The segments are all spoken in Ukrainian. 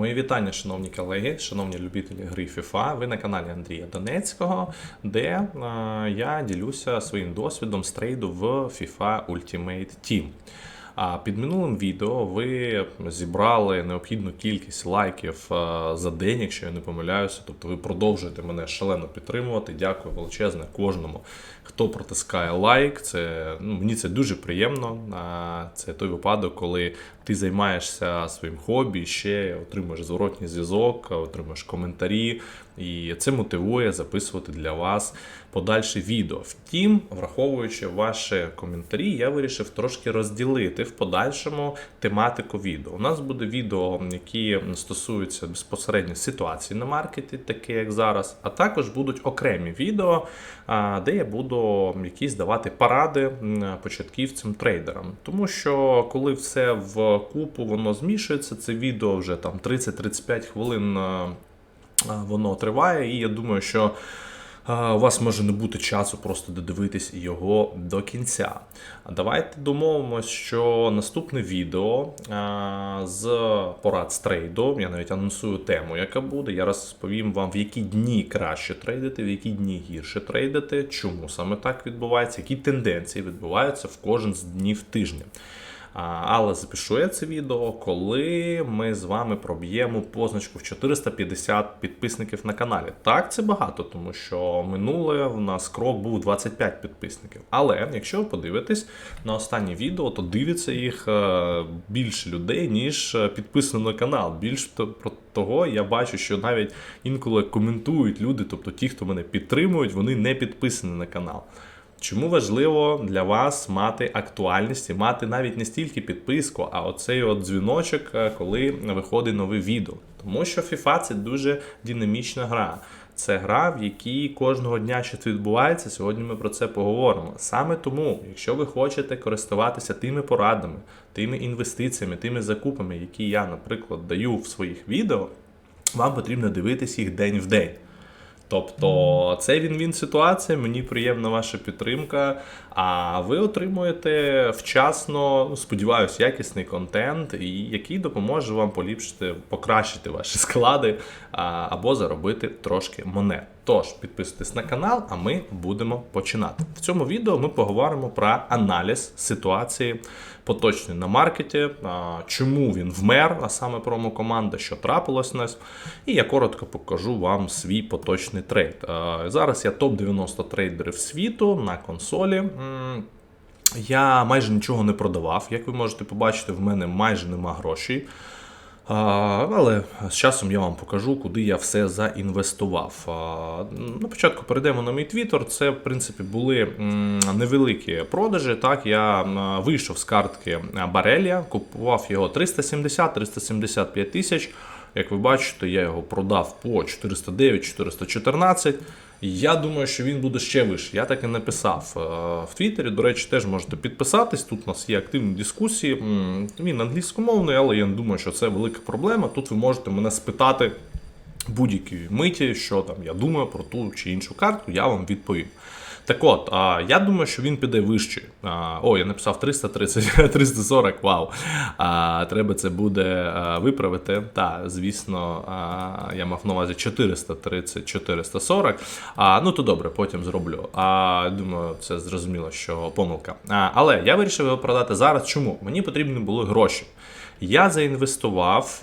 Мої вітання, шановні колеги, шановні любителі гри FIFA. Ви на каналі Андрія Донецького, де е, я ділюся своїм досвідом з трейду в FIFA Ultimate Team. А під минулим відео ви зібрали необхідну кількість лайків е, за день, якщо я не помиляюся. Тобто ви продовжуєте мене шалено підтримувати. Дякую величезне кожному, хто протискає лайк. Це ну, мені це дуже приємно. Це той випадок, коли ти займаєшся своїм хобі, ще отримуєш зворотній зв'язок, отримуєш коментарі, і це мотивує записувати для вас подальше відео. Втім, враховуючи ваші коментарі, я вирішив трошки розділити в подальшому тематику відео. У нас буде відео, які стосуються безпосередньо ситуації на маркеті, таке як зараз, а також будуть окремі відео, де я буду якісь давати поради початківцям трейдерам. Тому що коли все в купу воно змішується, це відео вже там 30-35 хвилин. а, а, Воно триває, і я думаю, що у вас може не бути часу просто додивитись його до кінця. Давайте домовимось, що наступне відео з порад з трейду, я навіть анонсую тему, яка буде. Я розповім вам, в які дні краще трейдити, в які дні гірше трейдити, чому саме так відбувається, які тенденції відбуваються в кожен з днів тижня. Але запишу я це відео, коли ми з вами проб'ємо позначку в 450 підписників на каналі. Так, це багато, тому що минуле в нас крок був 25 підписників. Але якщо ви подивитесь на останнє відео, то дивиться їх е, більше людей, ніж е, підписано на канал. Більш про того я бачу, що навіть інколи коментують люди, тобто ті, хто мене підтримують, вони не підписані на канал. Чому важливо для вас мати актуальність і мати навіть не стільки підписку, а оцей от дзвіночок, е, коли виходить нове відео? Тому що FIFA це дуже динамічна гра. Це гра, в якій кожного дня щось відбувається. Сьогодні ми про це поговоримо. Саме тому, якщо ви хочете користуватися тими порадами, тими інвестиціями, тими закупами, які я, наприклад, даю в своїх відео, вам потрібно дивитись їх день в день. Тобто це він-він ситуація, мені приємна ваша підтримка. А ви отримуєте вчасно, ну, сподіваюся, якісний контент, який допоможе вам поліпшити, покращити ваші склади або заробити трошки монет. Тож підписуйтесь на канал, а ми будемо починати. В цьому відео ми поговоримо про аналіз ситуації поточної на маркеті, чому він вмер, а саме промокоманда, що трапилось нас. І я коротко покажу вам свій поточний трейд. Зараз я топ-90 трейдерів світу на консолі. Я майже нічого не продавав. Як ви можете побачити, в мене майже нема грошей. Але з часом я вам покажу, куди я все заінвестував. На початку перейдемо на мій твіттер. Це, в принципі, були невеликі продажі. Так, я вийшов з картки Барелія, купував його 370-375 тисяч. Як ви бачите, я його продав по 409-414. Я думаю, що він буде ще вище. Я так і написав е, в Твіттері. До речі, теж можете підписатись. Тут у нас є активні дискусії. Він англійськомовний, але я не думаю, що це велика проблема. Тут ви можете мене спитати будь-якій миті, що там я думаю про ту чи іншу картку, я вам відповім. Так от, а, я думаю, що він піде вище. А, о, я написав 330, 340, вау. А, треба це буде а, виправити. Так, звісно, а, я мав на увазі 430, 440. А, ну то добре, потім зроблю. А, думаю, це зрозуміло, що помилка. А, але я вирішив його продати зараз. Чому? Мені потрібні були гроші. Я заінвестував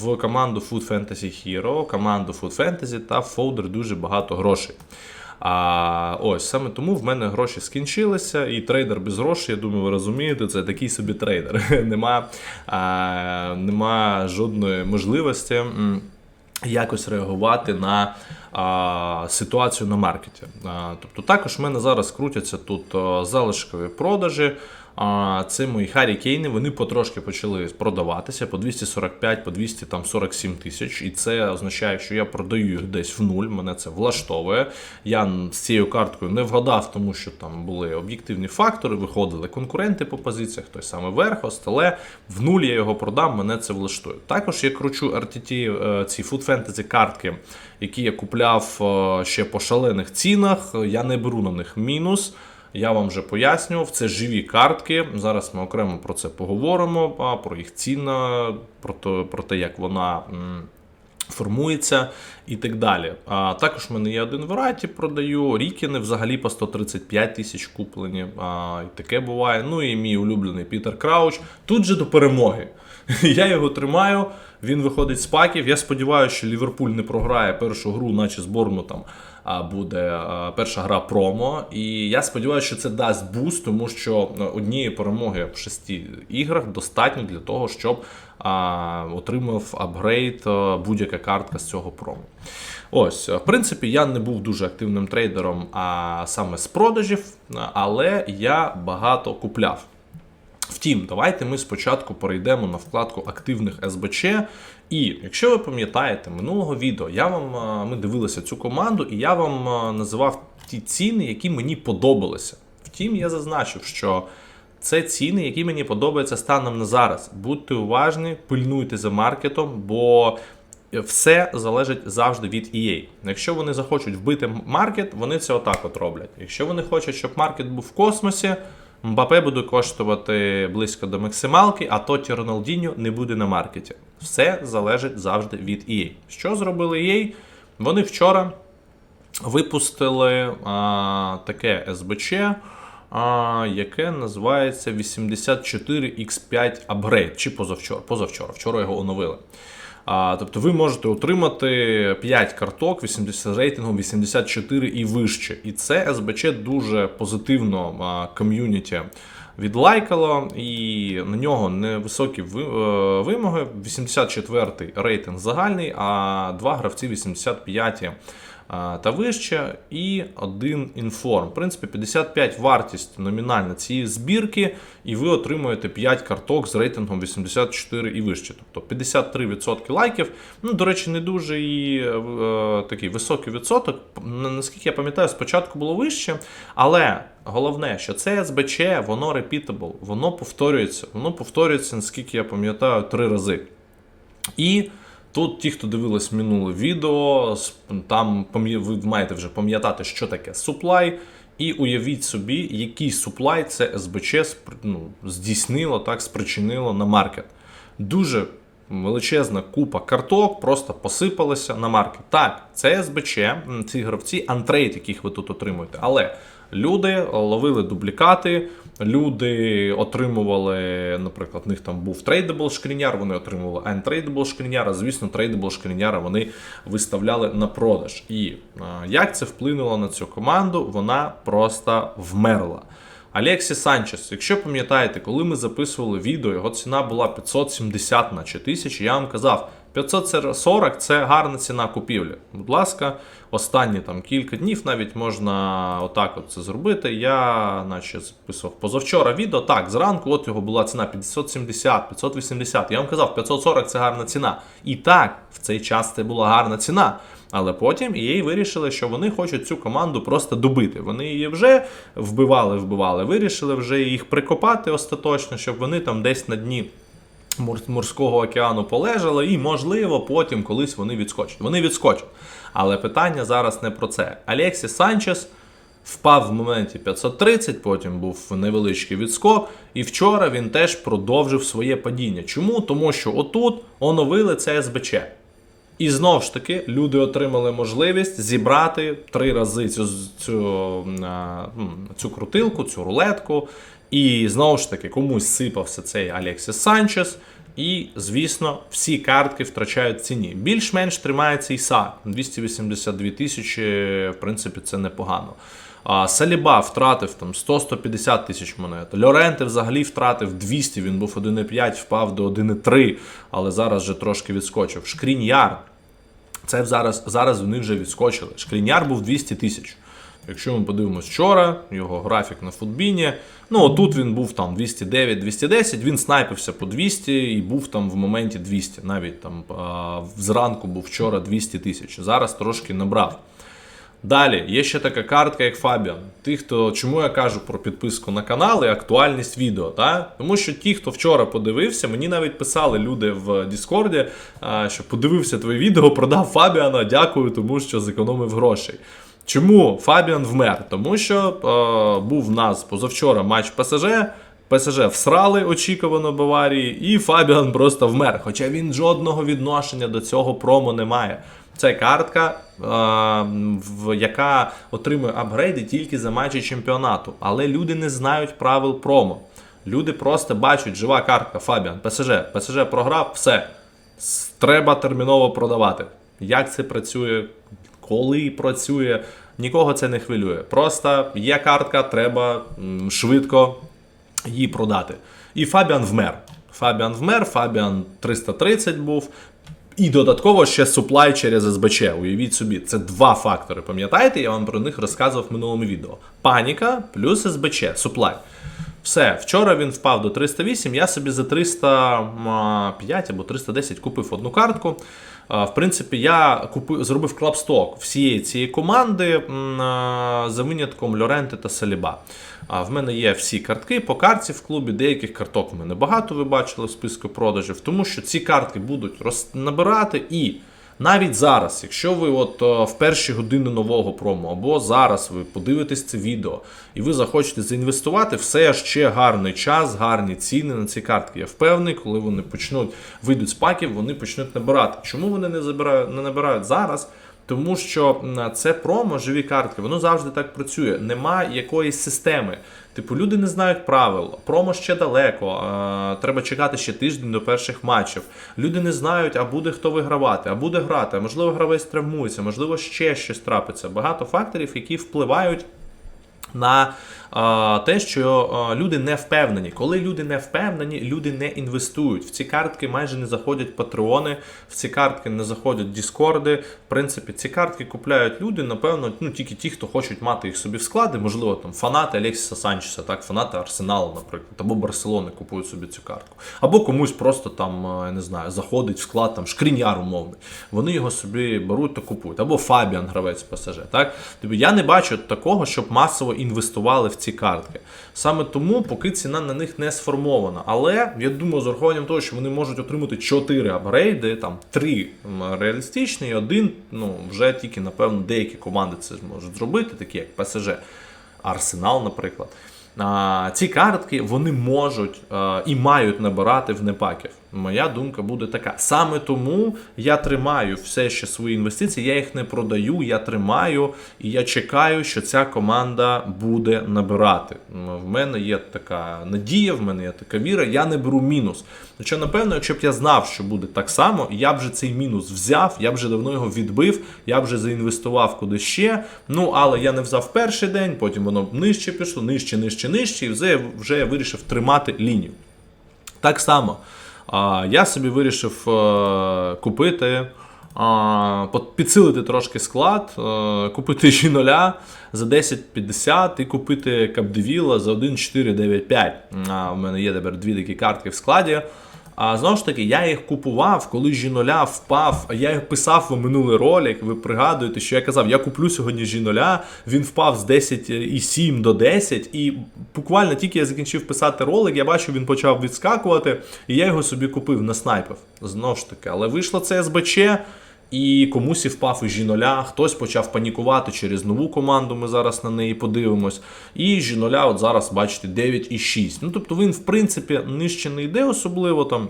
в команду Food Fantasy Hero, команду Food Fantasy та в дуже багато грошей. А ось саме тому в мене гроші скінчилися, і трейдер без грошей, я думаю, ви розумієте, це такий собі трейдер. нема, а, нема жодної можливості. Якось реагувати на а, ситуацію на маркеті. А, тобто також в мене зараз крутяться тут залишкові продажі. А, це мої Харі Кейни, вони потрошки почали продаватися по 245, по 247 тисяч. І це означає, що я продаю їх десь в нуль. Мене це влаштовує. Я з цією карткою не вгадав, тому що там були об'єктивні фактори, виходили конкуренти по позиціях, той самий Верхост, але в нуль я його продам, мене це влаштує. Також я кручу RTT, е, ці Food Fantasy картки, які я купляв е, ще по шалених цінах. Я не беру на них мінус. Я вам вже пояснював, це живі картки. Зараз ми окремо про це поговоримо, про їх ціну, про те, про те як вона. Формується і так далі. А також в мене є один варіаті, продаю. Рікіни взагалі по 135 тисяч куплені. А, і таке буває. Ну і мій улюблений Пітер Крауч. Тут же до перемоги. Я його тримаю. Він виходить з паків. Я сподіваюся, що Ліверпуль не програє першу гру, наче з Борнмутом а, буде перша гра промо. І я сподіваюся, що це дасть буст, тому що е, однієї перемоги в шести іграх достатньо для того, щоб отримав апгрейд будь-яка картка з цього промо. Ось, в принципі, я не був дуже активним трейдером, а саме з продажів, але я багато купляв. Втім, давайте ми спочатку перейдемо на вкладку активних СБЧ. І якщо ви пам'ятаєте минулого відео, я вам ми дивилися цю команду, і я вам називав ті ціни, які мені подобалися. Втім, я зазначив, що це ціни, які мені подобаються станом на зараз. Будьте уважні, пильнуйте за маркетом, бо все залежить завжди від EA. Якщо вони захочуть вбити маркет, вони це отак от роблять. Якщо вони хочуть, щоб маркет був в космосі, Мбапе буде коштувати близько до максималки, а Тоті Роналдіньо не буде на маркеті. Все залежить завжди від EA. Що зробили EA? Вони вчора випустили а, таке СБЧ, яке називається 84X5 Upgrade, чи позавчора. Позавчора, вчора його оновили. А, тобто ви можете отримати 5 карток 80 рейтингом 84 і вище. І це СБЧ дуже позитивно а, ком'юніті відлайкало, і на нього невисокі ви- е, вимоги. 84 рейтинг загальний, а два гравці 85 а, та вище, і один інформ. В принципі, 55 вартість номінальна цієї збірки, і ви отримуєте 5 карток з рейтингом 84 і вище. Тобто 53% лайків. Ну, до речі, не дуже і е, такий високий відсоток. Наскільки я пам'ятаю, спочатку було вище, але головне, що це СБЧ, воно repeatable, воно повторюється. Воно повторюється, наскільки я пам'ятаю, три рази. І тут ті, хто дивились минуле відео, там ви маєте вже пам'ятати, що таке суплай. І уявіть собі, який суплай це СБЧ ну, здійснило, так, спричинило на маркет. Дуже величезна купа карток просто посипалася на маркет. Так, це СБЧ, ці гравці, антрейд, яких ви тут отримуєте. Але люди ловили дублікати, люди отримували, наприклад, в них там був трейдабл шкріняр, вони отримували untradeable шкріняр, а звісно, трейдабл шкріняра вони виставляли на продаж. І а, як це вплинуло на цю команду, вона просто вмерла. Алексі Санчес, якщо пам'ятаєте, коли ми записували відео, його ціна була 570 наче тисяч, я вам казав, 540 це гарна ціна купівлі. Будь ласка, останні там кілька днів навіть можна отак от це зробити. Я наче записував позавчора відео. Так, зранку от його була ціна 570, 580. Я вам казав, 540 це гарна ціна. І так, в цей час це була гарна ціна. Але потім EA вирішили, що вони хочуть цю команду просто добити. Вони її вже вбивали, вбивали, вирішили вже їх прикопати остаточно, щоб вони там десь на дні морського океану полежали, і, можливо, потім колись вони відскочать. Вони відскочать. Але питання зараз не про це. Алексі Санчес впав в моменті 530, потім був невеличкий відскок, і вчора він теж продовжив своє падіння. Чому? Тому що отут оновили це СБЧ. І знову ж таки люди отримали можливість зібрати три рази цю, цю, цю крутилку, цю рулетку. І знову ж таки комусь сипався цей Алексіс Санчес. І, звісно, всі картки втрачають ціні. Більш-менш тримається Ісак. 282 тисячі, в принципі, це непогано. А, Саліба втратив там 100-150 тисяч монет. Льоренте взагалі втратив 200, він був 1,5, впав до 1,3, але зараз вже трошки відскочив. Шкріньяр. Це зараз, зараз вони вже відскочили. Шкріняр був 200 тисяч. Якщо ми подивимось вчора, його графік на футбіні. Ну, отут він був там 209-210, він снайпився по 200 і був там в моменті 200. Навіть там зранку був вчора 200 тисяч. Зараз трошки набрав. Далі, є ще така картка, як Фабіан. Ті, хто, чому я кажу про підписку на канал і актуальність відео, та? Тому що ті, хто вчора подивився, мені навіть писали люди в Діскорді, що подивився твоє відео, продав Фабіана, дякую, тому що зекономив грошей. Чому Фабіан вмер? Тому що е, був в нас позавчора матч ПСЖ. ПСЖ всрали очікувано Баварії, і Фабіан просто вмер. Хоча він жодного відношення до цього промо не має. Це картка, е, яка отримує апгрейди тільки за матчі чемпіонату. Але люди не знають правил промо. Люди просто бачать жива картка Фабіан, ПСЖ. ПСЖ програв, все. Треба терміново продавати. Як це працює, коли працює, нікого це не хвилює. Просто є картка, треба швидко її продати. І Фабіан вмер. Фабіан вмер, Фабіан 330 був. І додатково ще суплай через СБЧ. Уявіть собі, це два фактори. Пам'ятаєте, я вам про них розказував в минулому відео. Паніка плюс СБЧ, суплай. Все, вчора він впав до 308, я собі за 305 або 310 купив одну картку. В принципі, я купив, зробив клапсток всієї цієї команди за винятком Лоренти та Саліба. В мене є всі картки по карті в клубі. Деяких карток в мене багато ви бачили в списку продажів, тому що ці картки будуть набирати і. Навіть зараз, якщо ви от е, в перші години нового промо, або зараз ви подивитесь це відео, і ви захочете заінвестувати, все ще гарний час, гарні ціни на ці картки. Я впевнений, коли вони почнуть вийдуть з паків, вони почнуть набирати. Чому вони не забирають, не набирають зараз? Тому що це промо, живі картки, воно завжди так працює. Нема якоїсь системи. Типу, люди не знають правил, промо ще далеко. треба чекати ще тиждень до перших матчів. Люди не знають, а буде хто вигравати, а буде грати, а можливо гравець травмується, можливо, ще щось трапиться. Багато факторів, які впливають на те, що люди не впевнені. Коли люди не впевнені, люди не інвестують. В ці картки майже не заходять патреони, в ці картки не заходять діскорди. В принципі, ці картки купляють люди, напевно, ну тільки ті, хто хочуть мати їх собі в склади, можливо, там фанати Алексіса Санчеса, так, фанати Арсеналу, наприклад, або Барселони купують собі цю картку. Або комусь просто там, я не знаю, заходить в склад там шкріняр умовний. Вони його собі беруть та купують. Або Фабіан, гравець ПСЖ. Так? Тобто я не бачу такого, щоб масово інвестували в ці картки. Саме тому, поки ціна на них не сформована. Але я думаю, з урахуванням того, що вони можуть отримати 4 апгрейди, там 3 реалістичні, і один, ну, вже тільки, напевно, деякі команди це можуть зробити, такі як ПСЖ, Арсенал, наприклад. Ці картки вони можуть а, і мають набирати в непаків. Моя думка буде така. Саме тому я тримаю все ще свої інвестиції, я їх не продаю, я тримаю і я чекаю, що ця команда буде набирати. В мене є така надія, в мене є така віра, я не беру мінус. Хоча, напевно, якщо б я знав, що буде так само, я б вже цей мінус взяв, я б вже давно його відбив, я б вже заінвестував куди ще. Ну, але я не взяв перший день, потім воно нижче пішло, нижче, нижче, нижче, і вже, вже я вирішив тримати лінію. Так само, а, я собі вирішив е, купити, підсилити трошки склад, е, купити G0 за 10,50 і купити Капдевіла за 1,495. А, У мене є тепер дві такі картки в складі. А знову ж таки, я їх купував, коли G0 впав. Я їх писав в минулий ролик. Ви пригадуєте, що я казав, я куплю сьогодні G0, він впав з 10,7 до 10, і буквально тільки я закінчив писати ролик, я бачу, він почав відскакувати, і я його собі купив, наснайпив. Знову ж таки, але вийшло це СБЧ. І комусь і впав із G0, хтось почав панікувати через нову команду. Ми зараз на неї подивимось. І G0, от зараз бачите, 9,6. Ну тобто він, в принципі, нижче не йде особливо там.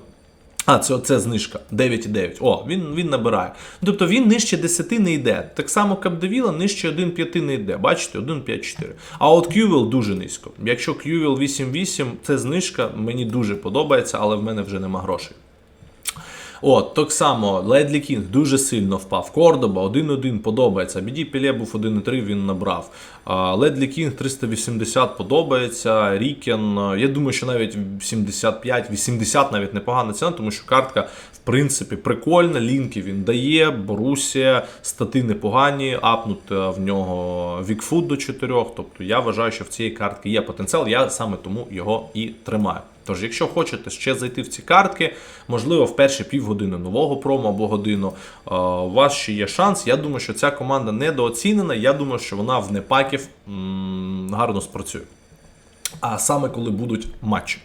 А, це, це знижка 9,9. О, він, він набирає. Ну, Тобто він нижче 10 не йде. Так само Капдевіла нижче 1,5 не йде. Бачите, 1,5,4. А от QVL дуже низько. Якщо QVL 8,8, це знижка, мені дуже подобається, але в мене вже нема грошей. От, так само, Ледлі Кінг дуже сильно впав. Кордоба 1-1 подобається. Біді Піле був 1-3, він набрав. Ледлі Кінг 380 подобається. Рікен, я думаю, що навіть 75-80 навіть непогана ціна, тому що картка, в принципі, прикольна. Лінки він дає, Борусія, стати непогані, апнути в нього Вікфуд до 4. Тобто я вважаю, що в цієї картки є потенціал, я саме тому його і тримаю. Тож, якщо хочете ще зайти в ці картки, можливо, в перші півгодини нового промо або годину, е, у вас ще є шанс. Я думаю, що ця команда недооцінена. Я думаю, що вона в непаків гарно спрацює. А саме коли будуть матчі.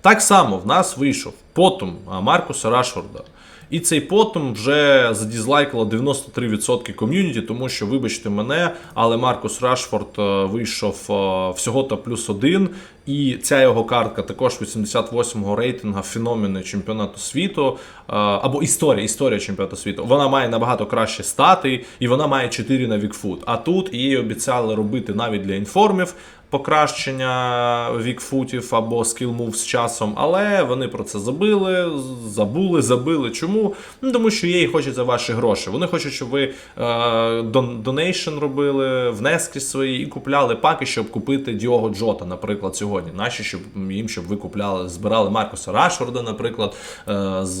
Так само в нас вийшов потім Маркуса Рашфорда І цей потім вже задізлайкало 93% ком'юніті, тому що, вибачте мене, але Маркус Рашфорд е, вийшов е, всього та плюс один. І ця його картка також 88-го рейтинга феномени чемпіонату світу е, або історія, історія чемпіонату світу. Вона має набагато краще стати, і вона має 4 на Вікфут. А тут її обіцяли робити навіть для інформів покращення вікфутів або скіл-мув з часом, але вони про це забили, забули, забили. Чому? Ну, тому що їй хочеться ваші гроші. Вони хочуть, щоб ви е, донейшн робили, внески свої і купляли паки, щоб купити Діого Джота, наприклад, сьогодні. Наші, щоб їм, щоб ви купляли, збирали Маркуса Рашфорда, наприклад, е, з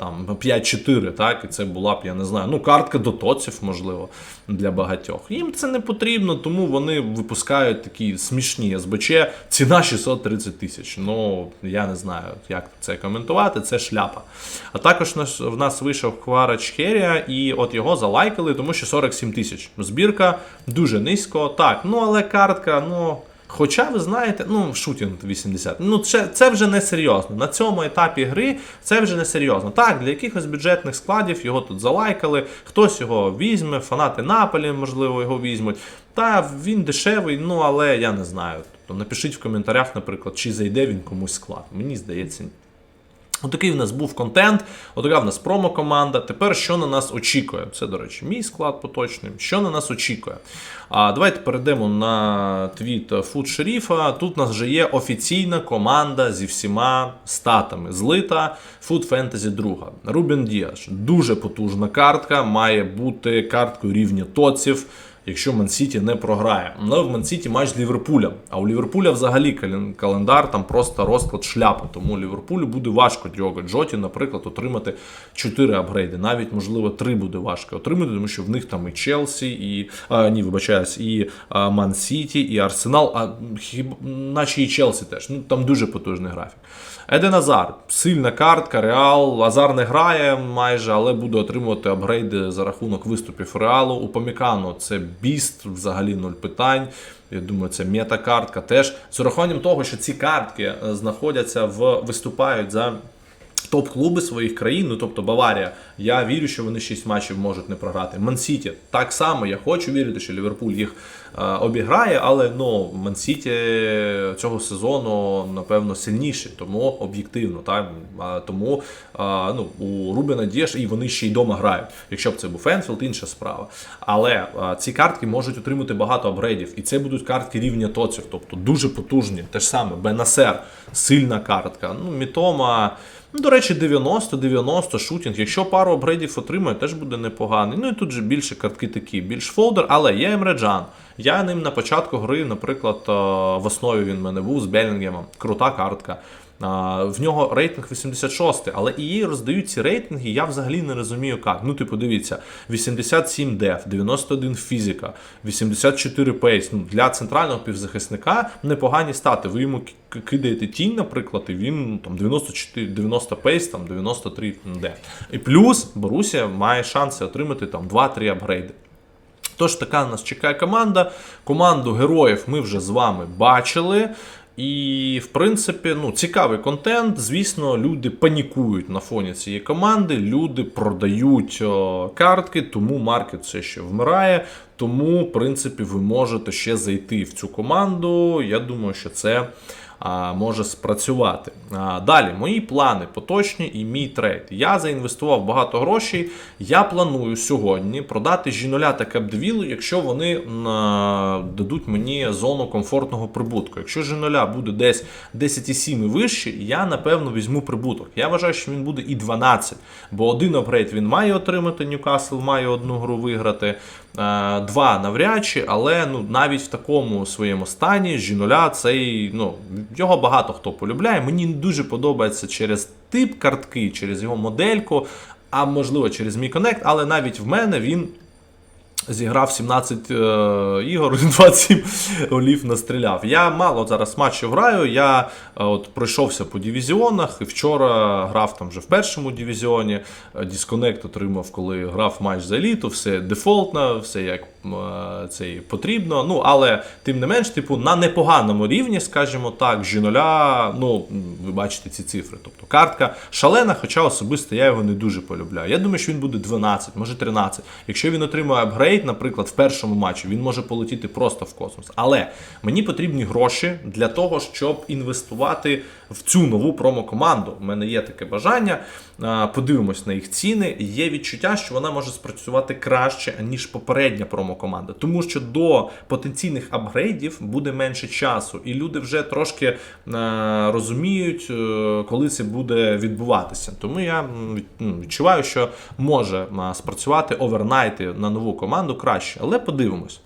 там 5-4, так, і це була б, я не знаю, ну, картка дотоців, можливо, для багатьох. Їм це не потрібно, тому вони випускають такі смішні СБЧ. Ціна 630 тисяч. Ну, я не знаю, як це коментувати, це шляпа. А також в нас вийшов Хварач Херія, і от його залайкали, тому що 47 тисяч. Збірка дуже низько. Так, ну але картка, ну. Хоча ви знаєте, ну шутінг 80. Ну це, це вже не серйозно. На цьому етапі гри це вже не серйозно. Так, для якихось бюджетних складів його тут залайкали, хтось його візьме, фанати Наполі, можливо, його візьмуть. Та він дешевий, ну але я не знаю. Тобто напишіть в коментарях, наприклад, чи зайде він комусь склад. Мені здається. Отакий в нас був контент, отака в нас промо-команда. Тепер що на нас очікує? Це, до речі, мій склад поточний. Що на нас очікує? А давайте перейдемо на твіт Фуд Шеріфа. Тут у нас вже є офіційна команда зі всіма статами. Злита Food Fantasy 2. Рубен Діаш. Дуже потужна картка, має бути карткою рівня тоців якщо Мансіті не програє. Але в Мансіті матч з Ліверпулем. А у Ліверпуля взагалі календар там просто розклад шляпи. Тому Ліверпулю буде важко Діого Джоті, наприклад, отримати 4 апгрейди. Навіть, можливо, 3 буде важко отримати, тому що в них там і Челсі, і а, ні, вибачаюсь, і Ман Сіті, і Арсенал, а хіба наче і Челсі теж. Ну там дуже потужний графік. Еден Азар, сильна картка, Реал. Азар не грає майже, але буде отримувати апгрейди за рахунок виступів Реалу. У Помікано це біст, взагалі нуль питань. Я думаю, це мета-картка теж. З урахуванням того, що ці картки е, знаходяться в виступають за. Топ-клуби своїх країн, ну тобто Баварія, я вірю, що вони 6 матчів можуть не програти. Мансіті так само, я хочу вірити, що Ліверпуль їх е, обіграє, але ну Мансіті цього сезону напевно сильніші, тому об'єктивно. Так? А, тому а, ну, у Рубена Дєш і вони ще й дома грають. Якщо б це був Фенфілд, інша справа. Але а, ці картки можуть отримати багато апгрейдів, і це будуть картки рівня тоців, тобто дуже потужні. Те ж саме, Бенасер, сильна картка. Ну, Мітома. Ну, до речі, 90-90 шутінг. Якщо пару апгрейдів отримає, теж буде непоганий. Ну і тут же більше картки такі, більш фолдер, але є Емреджан. Я ним на початку гри, наприклад, е, в основі він в мене був з Белінгемом. Крута картка. В нього рейтинг 86, але і їй роздають ці рейтинги, я взагалі не розумію як. Ну, типу, дивіться, 87 деф, 91 фізика, 84 пейс. Ну, для центрального півзахисника непогані стати. Ви йому кидаєте тінь, наприклад, і він там 94, 90 пейс, там 93 деф. І плюс Борусія має шанси отримати там 2-3 апгрейди. Тож така нас чекає команда. Команду героїв ми вже з вами бачили. І, в принципі, ну, цікавий контент. Звісно, люди панікують на фоні цієї команди, люди продають о, картки, тому маркет все ще вмирає. Тому, в принципі, ви можете ще зайти в цю команду. Я думаю, що це може спрацювати. Далі, мої плани поточні і мій трейд. Я заінвестував багато грошей. Я планую сьогодні продати Жіноля та Капдевілу, якщо вони дадуть мені зону комфортного прибутку. Якщо Жіноля буде десь 10,7 і вище, я напевно візьму прибуток. Я вважаю, що він буде і 12, бо один апгрейд він має отримати. Ньюкасл має одну гру виграти. Е, Два навряд чи, але ну навіть в такому своєму стані Жіноля цей ну його багато хто полюбляє. Мені дуже подобається через тип картки, через його модельку, а можливо через мій конект, але навіть в мене він Зіграв 17 е, ігор, 27 голів настріляв. Я мало зараз матчів граю. Я е, от пройшовся по дивізіонах. І вчора грав там вже в першому дивізіоні. Дисконект отримав, коли грав матч за еліту. Все дефолтно, все як е, це і потрібно. Ну, але тим не менш, типу, на непоганому рівні, скажімо так, Жіноля, ну, ви бачите ці цифри. Тобто картка шалена, хоча особисто я його не дуже полюбляю. Я думаю, що він буде 12, може 13. Якщо він отримує апгрейд, наприклад, в першому матчі, він може полетіти просто в космос. Але мені потрібні гроші для того, щоб інвестувати в цю нову промо-команду. У мене є таке бажання. Подивимось на їх ціни. Є відчуття, що вона може спрацювати краще, ніж попередня промо-команда. Тому що до потенційних апгрейдів буде менше часу, і люди вже трошки е, розуміють, е, коли це буде відбуватися. Тому я ну, відчуваю, що може спрацювати овернайти на нову команду краще, але подивимось.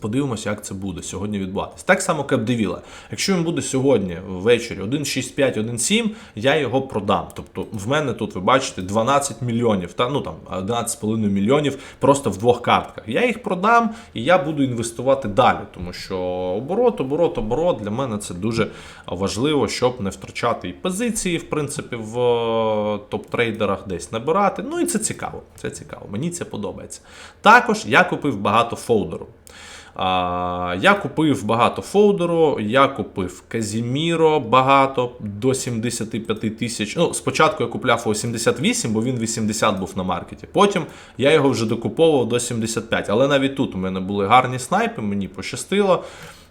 Подивимося, як це буде сьогодні відбуватися. Так само Капдевіла. Якщо він буде сьогодні ввечері 1.65, 1.7, я його продам. Тобто в мене тут, ви бачите, 12 мільйонів, та, ну там 11,5 мільйонів просто в двох картках. Я їх продам і я буду інвестувати далі, тому що оборот, оборот, оборот для мене це дуже важливо, щоб не втрачати і позиції, в принципі, в е, топ-трейдерах десь набирати. Ну і це цікаво. Це цікаво. Мені це подобається. Також я купив багато фолдеру. Я купив багато фолдеру, я купив Казіміро багато до 75 тисяч. Ну, спочатку я купляв у 78, бо він 80 був на маркеті. Потім я його вже докуповував до 75. Але навіть тут у мене були гарні снайпи, мені пощастило.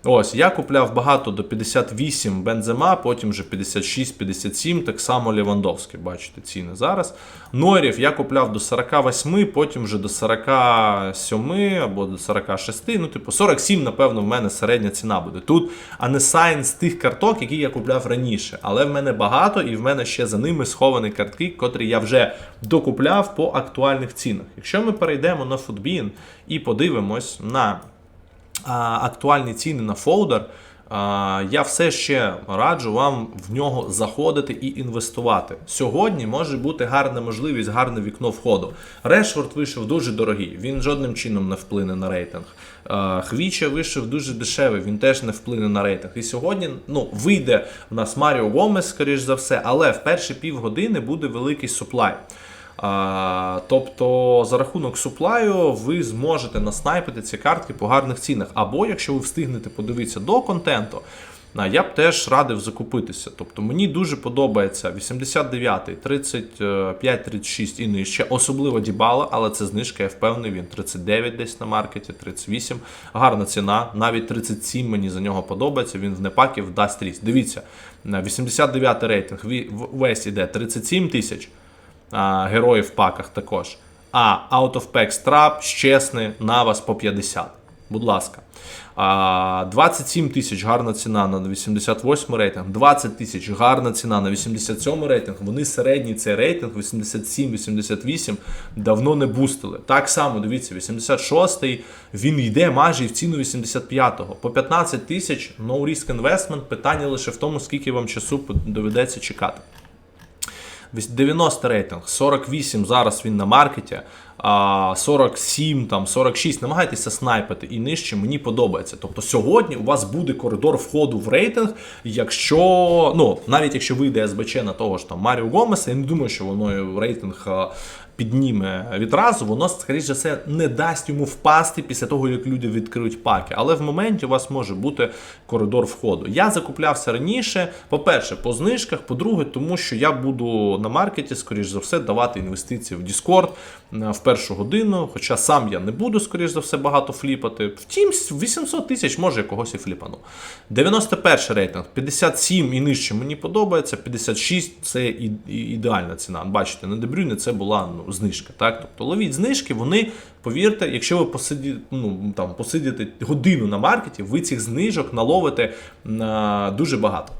Ось, я купляв багато до 58 бензема, потім вже 56-57, так само Лівандовський, бачите, ціни зараз. Нойрів я купляв до 48, потім вже до 47 або до 46, ну, типу, 47, напевно, в мене середня ціна буде тут, а не сайн з тих карток, які я купляв раніше. Але в мене багато, і в мене ще за ними сховані картки, котрі я вже докупляв по актуальних цінах. Якщо ми перейдемо на Footbin і подивимось на актуальні ціни на фолдер, а, я все ще раджу вам в нього заходити і інвестувати. Сьогодні може бути гарна можливість, гарне вікно входу. Решфорд вийшов дуже дорогий, він жодним чином не вплине на рейтинг. Хвіча вийшов дуже дешевий, він теж не вплине на рейтинг. І сьогодні ну, вийде в нас Маріо Гомес, скоріш за все, але в перші півгодини буде великий суплай. А, тобто за рахунок суплаю ви зможете наснайпити ці картки по гарних цінах. Або якщо ви встигнете подивитися до контенту, я б теж радив закупитися. Тобто мені дуже подобається 89, 35, 36 і нижче, особливо Дібала, але це знижка, я впевнений, він 39 десь на маркеті, 38. Гарна ціна, навіть 37 мені за нього подобається. Він в непакі вдасть ріст. Дивіться, на 89 рейтинг весь іде 37 тисяч а, героїв в паках також. А Out of Pack Strap, щесний, на вас по 50. Будь ласка. А, 27 тисяч гарна ціна на 88 рейтинг, 20 тисяч гарна ціна на 87 рейтинг. Вони середній цей рейтинг 87-88 давно не бустили. Так само, дивіться, 86-й він йде майже в ціну 85-го. По 15 тисяч no risk investment. Питання лише в тому, скільки вам часу доведеться чекати. 90 рейтинг, 48 зараз він на маркеті, 47, там 46. Намагайтеся снайпити і нижче мені подобається. Тобто сьогодні у вас буде коридор входу в рейтинг, якщо ну навіть якщо вийде СБЧ на того ж там Маріо Гомеса, я не думаю, що воно рейтинг підніме відразу, воно, скоріше за все, не дасть йому впасти після того, як люди відкриють паки. Але в моменті у вас може бути коридор входу. Я закуплявся раніше, по-перше, по знижках, по-друге, тому що я буду на маркеті, скоріш за все, давати інвестиції в Discord в першу годину. Хоча сам я не буду, скоріш за все, багато фліпати. Втім, 800 тисяч може я когось і фліпану. 91 рейтинг, 57 і нижче мені подобається, 56 це ідеальна ціна. Бачите, на Дебрюне це була ну, знижка. Так? Тобто ловіть знижки, вони, повірте, якщо ви посиді, ну, там, посидите годину на маркеті, ви цих знижок наловите на дуже багато.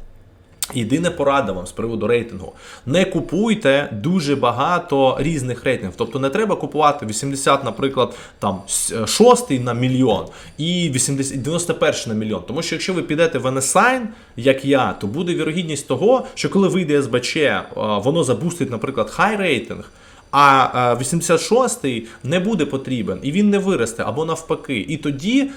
Єдина порада вам з приводу рейтингу. Не купуйте дуже багато різних рейтингів. Тобто не треба купувати 80, наприклад, там 6 на мільйон і 80, 91 на мільйон. Тому що якщо ви підете в NSign, як я, то буде вірогідність того, що коли вийде СБЧ, а, воно забустить, наприклад, хай рейтинг. А е, 86-й не буде потрібен, і він не виросте, або навпаки. І тоді е,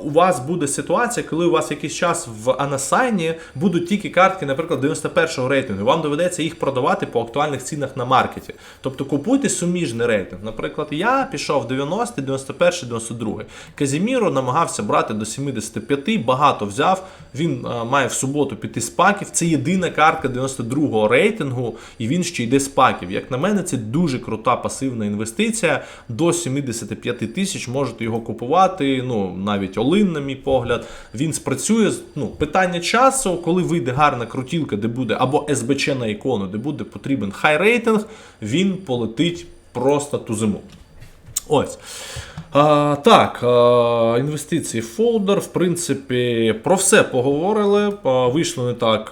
у вас буде ситуація, коли у вас якийсь час в Анасайні будуть тільки картки, наприклад, 91-го рейтингу. Вам доведеться їх продавати по актуальних цінах на маркеті. Тобто купуйте суміжний рейтинг. Наприклад, я пішов 90, 91, 92. Казіміро намагався брати до 75, багато взяв. Він е, має в суботу піти з паків. Це єдина картка 92-го рейтингу, і він ще йде з паків. Як на мене, це дуже крута пасивна інвестиція. До 75 тисяч можете його купувати. Ну навіть Олин, на мій погляд, він спрацює. Ну, питання часу, коли вийде гарна крутілка, де буде або СБЧ на ікону, де буде потрібен хай рейтинг, він полетить просто ту зиму. Ось. А, так, а, інвестиції фолдер. В принципі, про все поговорили. Вийшло не так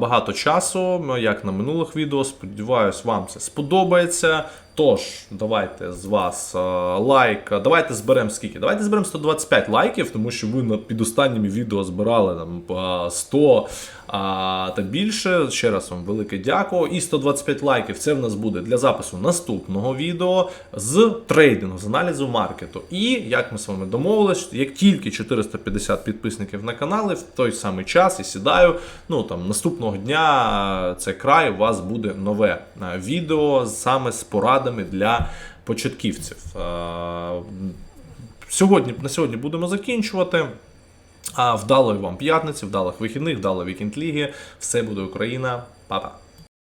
багато часу, як на минулих відео. Сподіваюсь, вам це сподобається. Тож, давайте з вас а, лайк. Давайте зберемо скільки? Давайте зберемо 125 лайків, тому що ви під останніми відео збирали там 100 а, та більше. Ще раз вам велике дякую. І 125 лайків це в нас буде для запису наступного відео з трейдингу, з аналізу маркету. І як ми з вами домовились, як тільки 450 підписників на каналі, в той самий час і сідаю. Ну там наступного дня це край. У вас буде нове відео саме з порадами для початківців. Сьогодні на сьогодні будемо закінчувати. А вдалої вам п'ятниці, вдалих вихідних, вдалої вікенд ліги. Все буде Україна. Па-па.